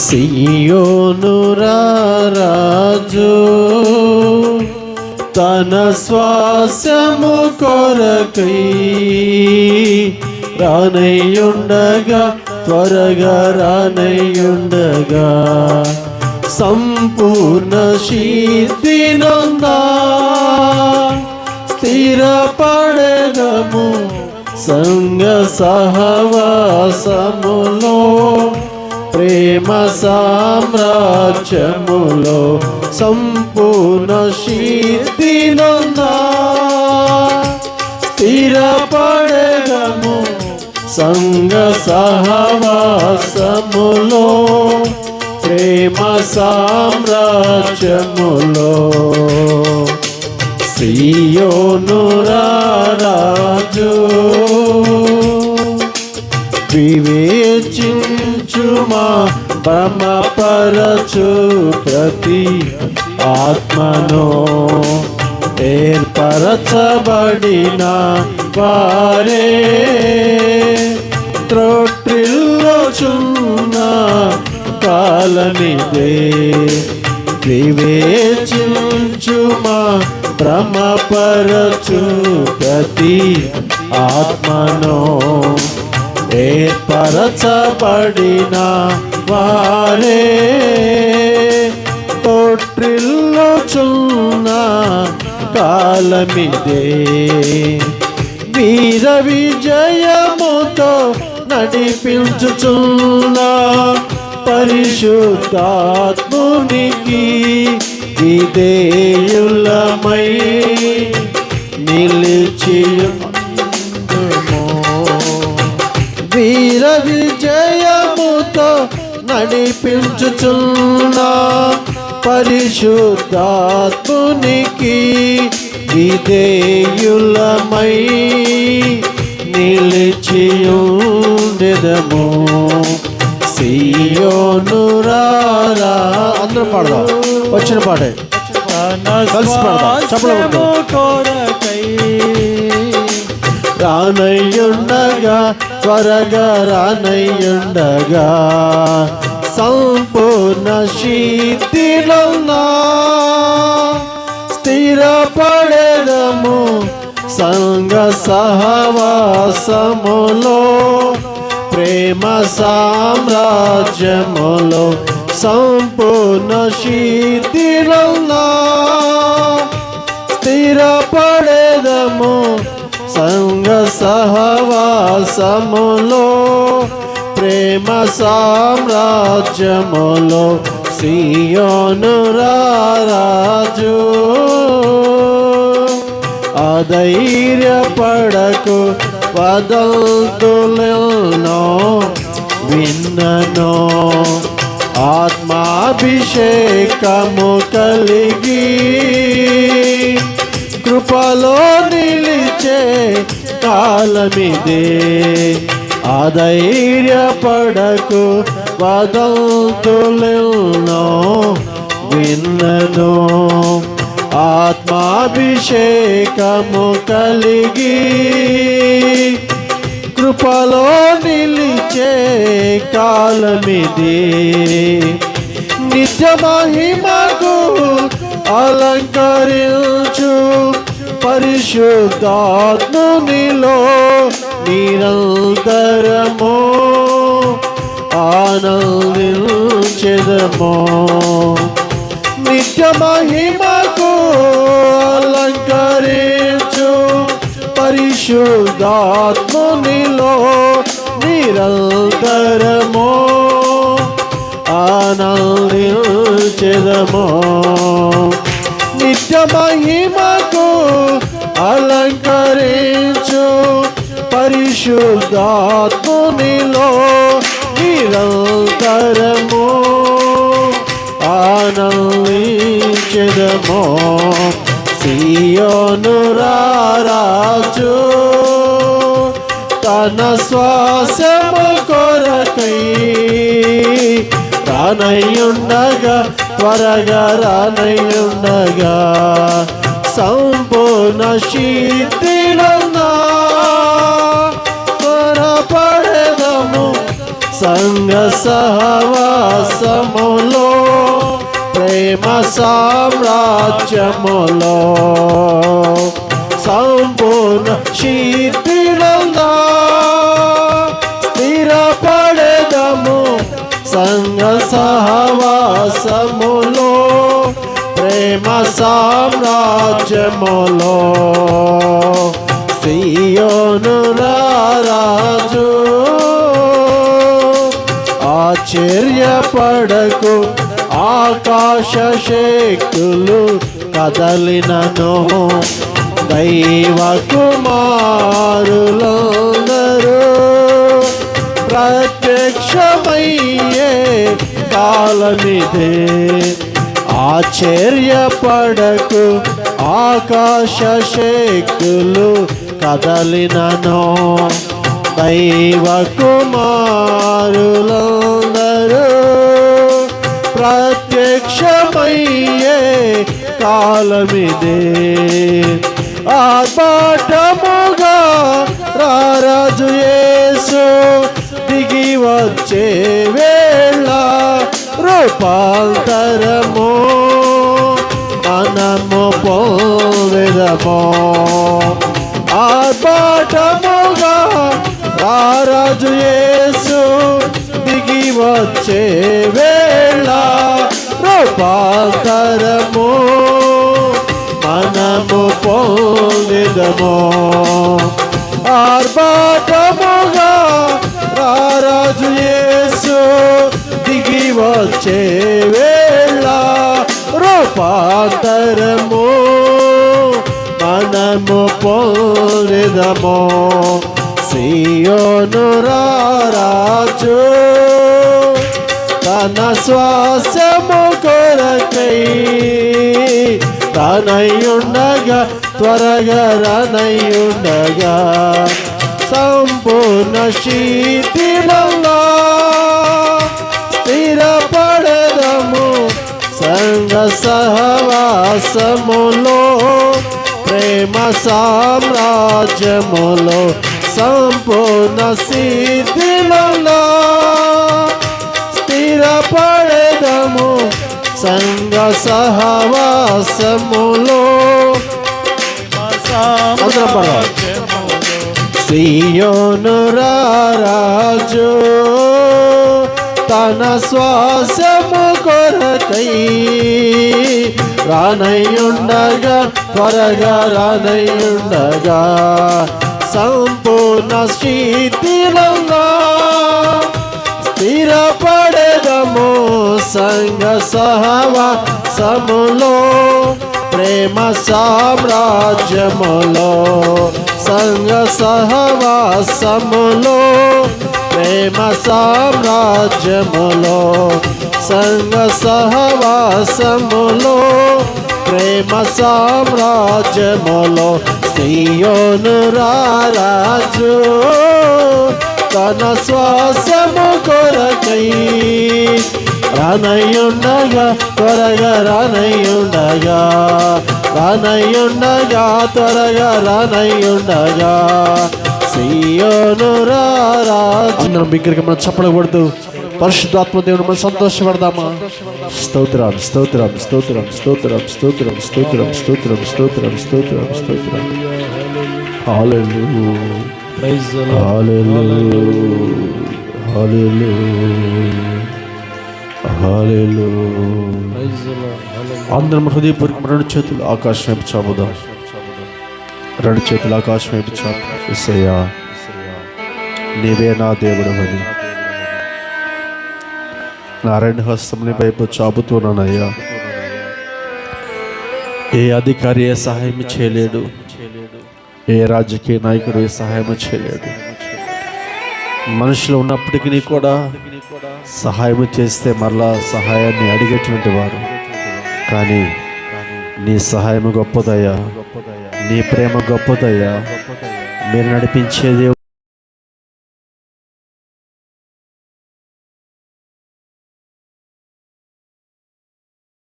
సియోనురాజు తన శ్వాసము కొరకై రానయ్యుండగా త్వరగా రానయ్యుండగా సంపూర్ణ శీతినందా స్థిరపడగము సంగ సహవాసములో ప్రేమ సామ్రాజ్యములో సంపూర్ణ శీతినందా స్థిరపడగము సంగ సహవాసములో ప్రేమ సామ్రాజ్యములో. సియోను వివే వివేచించుమా పరచు ప్రతి ఆత్మను ఏర్పరచబడిన వారే. త్రొట్టిల్లోచున్న కాలనిదే వివేచించుమా? భ్రమపరచు ప్రతి ఆత్మను ఏర్పరచబడిన వారే? తొట్టిల్లుచున్న కాలమిదే. వీర విజయముతో నడిపించుచున్న పరిశుద్ధాత్మునికి విధేయులమై నిలిచియున్న నడిపించుచున్న పరిశుద్ధాత్మునికి విధేయులమై నిలిచియుండెదము. సియోను రారా. అందరూ పాడదాం. వచ్చిన పాటే. కలిసి పాడదాం. చప్పలు కొడదాం. రానయ్యుండగా త్వరగా రానయ్యుండగా సంపూర్ణ శీతిలున్నా. స్థిరపడేదము సంగ సహవాసములో ప్రేమ సామ్రాజ్యములో సంపూర్ణ శీతిలున్నా. స్థిరపడేదము సహవాసములో ప్రేమ సామ్రాజ్యములో సియోను రాజు అధైర్యపడకు వదల్తులను విన్నను. ఆత్మాభిషేకము కలిగి కృపలో నిలిచే కాలమిదే. అధైర్యపడకు వదంతులెల్నో విన్నను. ఆత్మాభిషేకము కలిగి కృపలో నిలిచే కాలమిది. నిత్య మహిమకు అలంకరించు పరిశుద్ధాత్మునిలో నిరంతరము ఆనందించెదము. నిత్య మహిమకు అలంకరించు పరిశుద్ధాత్మునిలో నిరంతరము ఆనందించెదము. నిత్య మహిమ అలంకరించు పరిశుద్ధాత్మునిలో నిరంతరము ఆనందించదము. సియోనురారాజు తన శ్వాసము కొరకై రానయ్యుండగా త్వరగా రానయ్యుండగా సంపూర్ణ శీతిలన్నా త్వరపడదము సంగ సహవాసములో ప్రేమ సామ్రాజ్యములో. సంపూర్ణ శీత సామ్రాజ్యములో సియోను రారాజు ఆశ్చర్యపడకు ఆకాశ శక్తులు కదలినను దైవ కుమారులందరూ ప్రత్యక్షమయ్యే కాలమిదే ఆశ్చర్యపడకు ఆకాశ శక్తులు కదలినను. దైవ కుమారులందరూ ప్రత్యక్షమయ్యే కాలమిదే. ఆర్భాటముగా రారాజు యేసు దిగి వచ్చే వేళ రూపాంతరము మనము పోవెదము. ఆర్భాటముగా రారాజు యేసు దిగి వచ్చే వేళ రూపాంతరము మనము పొందిదము ఆర్భాటముగా రారాజు యేసు దిగి వచ్చే రూపాంతరము మనము పోరిదము సియోను రారాజు తన శ్వాసము కొరకై తనయుండగా త్వరగా రనయుండగా సంపూర్ణ శీతిలంగా సంగ సహవాసములో ప్రేమ సామ్రాజ్యములో సంపూర్ణ సిద్ధిలలో స్థిరపడదము సంగ సహవాసములో. సియోను రారాజు తన శ్వాసము కొరకై రానయ్యుండగా త్వరగా రానయ్యుండగా సంపూర్ణ స్థితిలంగా స్థిరపడదము సంగ సహవాసములో ప్రేమ సామ్రాజ్యములో సంగ సహవాసములో ప్రేమ సామ్రాజ్యములో సంగ సహవాసములో ప్రేమ సామ్రాజ్యములో స్త్రీయోను రారాజు తన శ్వాసము కొరకై రానయ్యుండగా త్వరగా రానయ్యుండగా రానయ్యుండగా త్వరగా రానయ్యుండగా అందరం బిగ్గరగా మనం చప్పడకూడదు పరిశుద్ధాత్మ దేవుడు మనం సంతోషపడదామా? స్తోత్రం స్తోత్రం స్తోత్రం స్తోత్రం స్తోత్రం స్తోత్రం స్తోత్రం స్తోత్రం స్తోత్రం స్తోత్రం. హల్లెలూయా. ప్రైజ్ హల్లెలూయా. హల్లెలూయా. హల్లెలూయా. ప్రైజ్ అందరం హృదయపూర్వకం రెండు చేతులు ఆకాశం చాపుదాం రెండు చేతులు ఆకాశం వైపు చాపు. నీవే నా దేవుడు అని. నా రెండు హస్తం వైపు చాపుతున్నానయ్యా. ఏ అధికారి ఏ సహాయం చేయలేడు. ఏ రాజకీయ నాయకుడు ఏ సహాయం చేయలేడు. మనుషులు ఉన్నప్పటికీ కూడా సహాయం చేస్తే మరలా సహాయాన్ని అడిగేటువంటి వారు. కానీ నీ సహాయం గొప్పదయ్యా. నీ ప్రేమ గొప్పదయ్యా. మీరు నడిపించేది